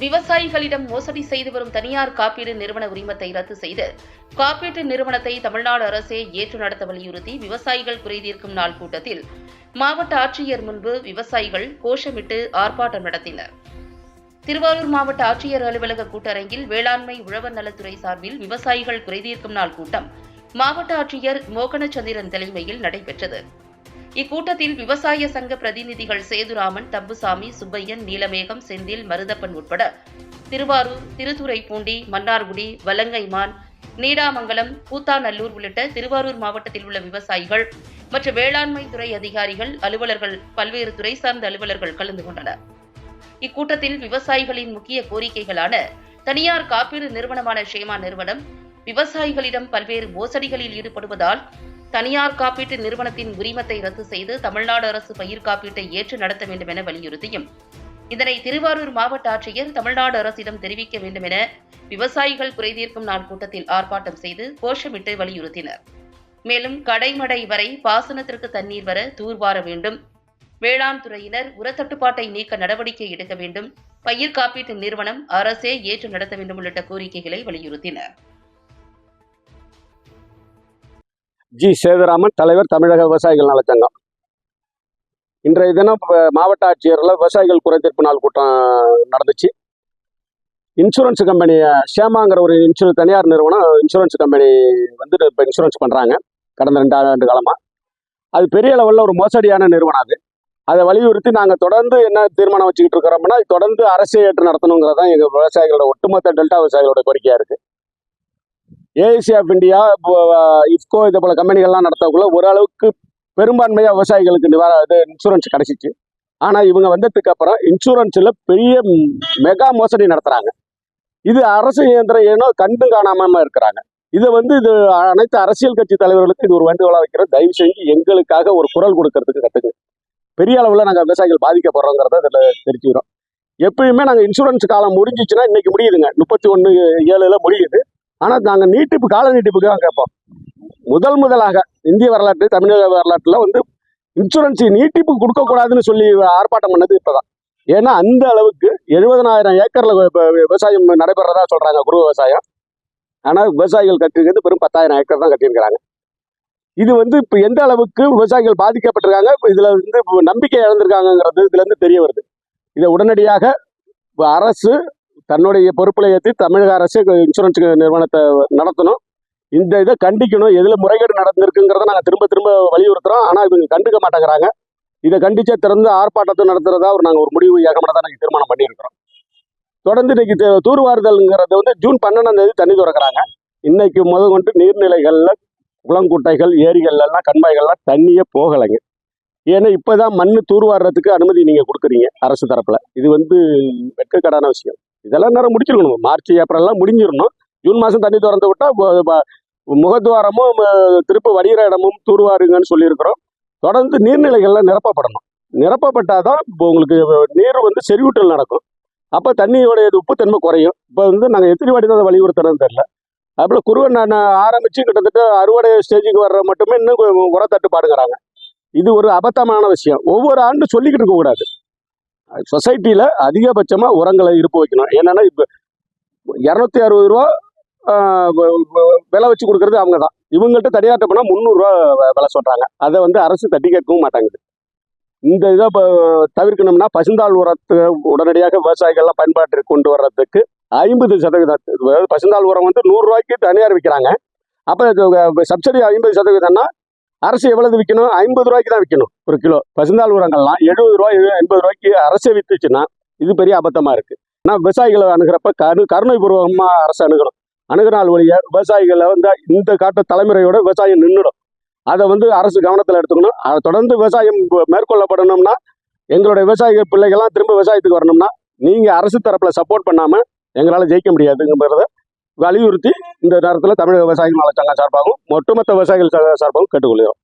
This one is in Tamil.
விவசாயிகளிடம் மோசடி செய்து வரும் தனியார் காப்பீடு நிறுவன உரிமத்தை ரத்து செய்து காப்பீட்டு நிறுவனத்தை தமிழ்நாடு அரசே ஏற்று நடத்த வலியுறுத்தி விவசாயிகள் குறைதீர்க்கும் நாள் கூட்டத்தில் மாவட்ட ஆட்சியர் முன்பு விவசாயிகள் கோஷமிட்டு ஆர்ப்பாட்டம் நடத்தினர். திருவாரூர் மாவட்ட ஆட்சியர் அலுவலக கூட்டரங்கில் வேளாண்மை உழவர் நலத்துறை சார்பில் விவசாயிகள் குறைதீர்க்கும் நாள் கூட்டம் மாவட்ட ஆட்சியர் மோகனச்சந்திரன் தலைமையில் நடைபெற்றது. இக்கூட்டத்தில் விவசாய சங்க பிரதிநிதிகள் சேதுராமன் தம்புசாமி சுப்பையன் நீலமேகம் செந்தில் மருதப்பன் உட்பட திருவாரூர் திருத்துறைப்பூண்டி மன்னார்குடி வலங்கைமான் நீடாமங்கலம் கூத்தாநல்லூர் உள்ளிட்ட திருவாரூர் மாவட்டத்தில் உள்ள விவசாயிகள் மற்றும் வேளாண்மை துறை அதிகாரிகள் அலுவலர்கள் பல்வேறு துறை சார்ந்த அலுவலர்கள் கலந்து கொண்டனர். இக்கூட்டத்தில் விவசாயிகளின் முக்கிய கோரிக்கைகளான தனியார் காப்பீடு நிறுவனமான ஷேமா நிறுவனம் விவசாயிகளிடம் பல்வேறு மோசடிகளில் ஈடுபடுவதால் தனியார் காப்பீட்டு நிறுவனத்தின் உரிமத்தை ரத்து செய்து தமிழ்நாடு அரசு பயிர் காப்பீட்டை ஏற்று நடத்த வேண்டும் என வலியுறுத்தியும். இதனை திருவாரூர் மாவட்ட ஆட்சியர் தமிழ்நாடு அரசிடம் தெரிவிக்க வேண்டும் என விவசாயிகள் குறைதீர்க்கும் நாள் கூட்டத்தில் ஆர்ப்பாட்டம் செய்து கோஷமிட்டு வலியுறுத்தினர். மேலும் கடைமடை வரை பாசனத்திற்கு தண்ணீர் வர தூர்வார வேண்டும். வேளாண் துறையினர் உரத்தட்டுப்பாட்டை நீக்க நடவடிக்கை எடுக்க வேண்டும். பயிர் காப்பீட்டு நிறுவனம் அரசே ஏற்று நடத்த வேண்டும் உள்ளிட்ட கோரிக்கைகளை வலியுறுத்தினர். ஜி. சேதுராமன் தலைவர் தமிழக விவசாயிகள் நலச்சங்கம் இன்றைய தினம் மாவட்ட ஆட்சியரில் விவசாயிகள் குறைதீர்ப்பு நாள் கூட்டம் நடந்துச்சு. இன்சூரன்ஸ் கம்பெனியை ஷேமாங்கிற ஒரு இன்சூரன்ஸ் தனியார் நிறுவனம் இன்சூரன்ஸ் கம்பெனி வந்து இப்போ இன்சூரன்ஸ் பண்ணுறாங்க கடந்த ரெண்டு ஆண்டு காலமாக அது பெரிய லெவலில் ஒரு மோசடியான நிறுவனம் அது. அதை வலியுறுத்தி நாங்கள் தொடர்ந்து என்ன தீர்மானம் வச்சுக்கிட்டு இருக்கிறோம்னா தொடர்ந்து அரசு ஏற்று நடத்தணுங்கிறது தான் எங்கள் விவசாயிகளோட ஒட்டுமொத்த டெல்டா விவசாயிகளோட கோரிக்கையாக இருக்குது ஏஐசி ஆஃப் இந்தியா இஃப்கோ இது போல் கம்பெனிகள்லாம் நடத்தக்குள்ள ஓரளவுக்கு பெரும்பான்மையாக விவசாயிகளுக்கு நிவார இது இன்சூரன்ஸ் கிடைச்சிச்சு. ஆனால் இவங்க வந்ததுக்கு அப்புறம் இன்சூரன்ஸில் பெரிய மெகா மோசடி நடத்துகிறாங்க இது அரசு இயந்திரம் ஏனோ கண்டு காணாமல் இருக்கிறாங்க. இதை வந்து இது அனைத்து அரசியல் கட்சி தலைவர்களுக்கு இது ஒரு வேண்டுகோளாக வைக்கிறோம் தயவு செஞ்சு எங்களுக்காக ஒரு குரல் கொடுக்கறதுக்கு கட்டுங்க. பெரிய அளவில் நாங்கள் விவசாயிகள் பாதிக்கப்படுறோங்கிறத இதில் தெரிஞ்சுக்கிறோம். எப்பயுமே நாங்கள் இன்சூரன்ஸ் காலம் முடிஞ்சிச்சுன்னா இன்னைக்கு முடியுதுங்க. முப்பத்தி ஒன்று ஏழில் முடியுது. ஆனால் நாங்கள் நீட்டிப்பு கால நீட்டிப்புக்கு தான் கேட்போம். முதல் முதலாக இந்திய வரலாற்று தமிழக வரலாற்றில் வந்து இன்சூரன்ஸ் நீட்டிப்பு கொடுக்கக்கூடாதுன்னு சொல்லி ஆர்ப்பாட்டம் பண்ணது இப்போதான். ஏன்னா அந்த அளவுக்கு எழுபதனாயிரம் ஏக்கரில் விவசாயம் நடைபெறதா சொல்கிறாங்க குரு விவசாயம். ஆனால் விவசாயிகள் கட்டிருக்கிறது வெறும் பத்தாயிரம் ஏக்கர் தான் கட்டியிருக்கிறாங்க. இது வந்து இப்போ எந்த அளவுக்கு விவசாயிகள் பாதிக்கப்பட்டிருக்காங்க இப்போ இதில் வந்து நம்பிக்கை இழந்திருக்காங்கிறது இதுலேருந்து தெரிய வருது. இதை உடனடியாக அரசு தன்னுடைய பொறுப்பில் ஏற்றி தமிழக அரசு இன்சூரன்ஸ் நிறுவனத்தை நடத்தணும். இந்த இதை கண்டிக்கணும். எதில் முறைகேடு நடந்திருக்குங்கிறத நாங்கள் திரும்ப திரும்ப வலியுறுத்துறோம். ஆனால் இவங்க கண்டுக்க மாட்டேங்கிறாங்க. இதை கண்டிச்சே திறந்து ஆர்ப்பாட்டத்தை நடத்துறதா ஒரு நாங்கள் ஒரு முடிவு ஏகமனதாக தான் நாங்கள் தீர்மானம் பண்ணியிருக்கிறோம். தொடர்ந்து இன்னைக்கு தூர்வாறுதல்ங்கிறது வந்து ஜூன் பன்னெண்டாம் தேதி தண்ணி திறக்கிறாங்க. இன்னைக்கு முதல் கொண்டு நீர்நிலைகளில் குளங்குட்டைகள் ஏரிகள்லாம் எல்லாம் கண்மாய்கள்லாம் தண்ணியே போகலைங்க. ஏன்னா இப்போதான் மண் தூர்வாடுறதுக்கு அனுமதி நீங்கள் கொடுக்குறீங்க அரசு தரப்பில். இது வந்து வெட்கக்கடான விஷயம். இதெல்லாம் நேரம் முடிச்சிருக்கணும். மார்ச் ஏப்ரல்லாம் முடிஞ்சிடணும் ஜூன் மாதம் தண்ணி திறந்து விட்டா முகத்துவாரமும் அஹ், திருப்ப வடிகிற இடமும் தூர்வாருங்கன்னு சொல்லியிருக்கிறோம். தொடர்ந்து நீர்நிலைகள்லாம் நிரப்பப்படணும். நிரப்பப்பட்டாதான் இப்போ உங்களுக்கு நீர் வந்து செறிவூட்டல் நடக்கும். அப்போ தண்ணியோடைய உப்புத்தன்மை குறையும். இப்போ வந்து நாங்கள் எத்தனை வாட்டி தான் அதை வலியுறுத்துறதுன்னு தெரில அதுபோல் குருவை நான் ஆரம்பித்து கிட்டத்தட்ட அறுவடை ஸ்டேஜுக்கு வர்ற மட்டுமே இன்னும் கு- உர இது ஒரு அபத்தமான விஷயம். ஒவ்வொரு ஆண்டும் சொல்லிக்கிட்டு இருக்கக்கூடாது. சொசைட்டியில் அதிகபட்சமாக உரங்களை இருப்பு வைக்கணும். என்னென்னா இப்போ இரநூத்தி அறுபது ரூபா வ- விலை வச்சு கொடுக்கறது அவங்க தான். இவங்கள்ட்ட தனியார்ட்ட போனால் முந்நூறுரூவா விலை சொல்கிறாங்க அதை வந்து அரசு தட்டி கேட்கவும் மாட்டாங்குது. இந்த இதை இப்போ தவிர்க்கணும்னா பசுந்தாள் உரத்தை உடனடியாக விவசாயிகள்லாம் பயன்பாட்டிற்கு கொண்டு வர்றதுக்கு ஐம்பது சதவீதம் பசுந்தாள் உரம் வந்து நூறுரூவாய்க்கு தனியார் விற்கிறாங்க. அப்போ சப்சிடி ஐம்பது சதவீதம்னா அரசு எவ்வளவு விற்கணும் ஐம்பது ரூபாய்க்கு தான் விற்கணும் ஒரு கிலோ. பசுந்தாள் உரங்கள்லாம் எழுபது ரூபாய் எண்பது ரூபாய்க்கு அரசே விற்றுச்சுன்னா இது பெரிய அபத்தமா இருக்கு. ஆனால் விவசாயிகளை அணுகிறப்ப கரு கருணை பூர்வமா அரசு அணுகணும். அணுகினால் ஒழிய விவசாயிகளை வந்து இந்த காட்டு தலைமுறையோட விவசாயம் நின்றுடும் அதை வந்து அரசு கவனத்தில் எடுத்துக்கணும். அதை தொடர்ந்து விவசாயம் மேற்கொள்ளப்படணும்னா எங்களுடைய விவசாய பிள்ளைகள்லாம் திரும்ப விவசாயத்துக்கு வரணும்னா நீங்கள் அரசு தரப்பில் சப்போர்ட் பண்ணாமல் எங்களால் ஜெயிக்க முடியாதுங்கிறத வலியுறுத்தி இந்த நேரத்தில் தமிழக விவசாயிகள் நலச்சங்கம் சார்பாகவும் ஒட்டுமொத்த விவசாயிகள் சார்பாகவும் கேட்டுக்கொள்கிறோம்.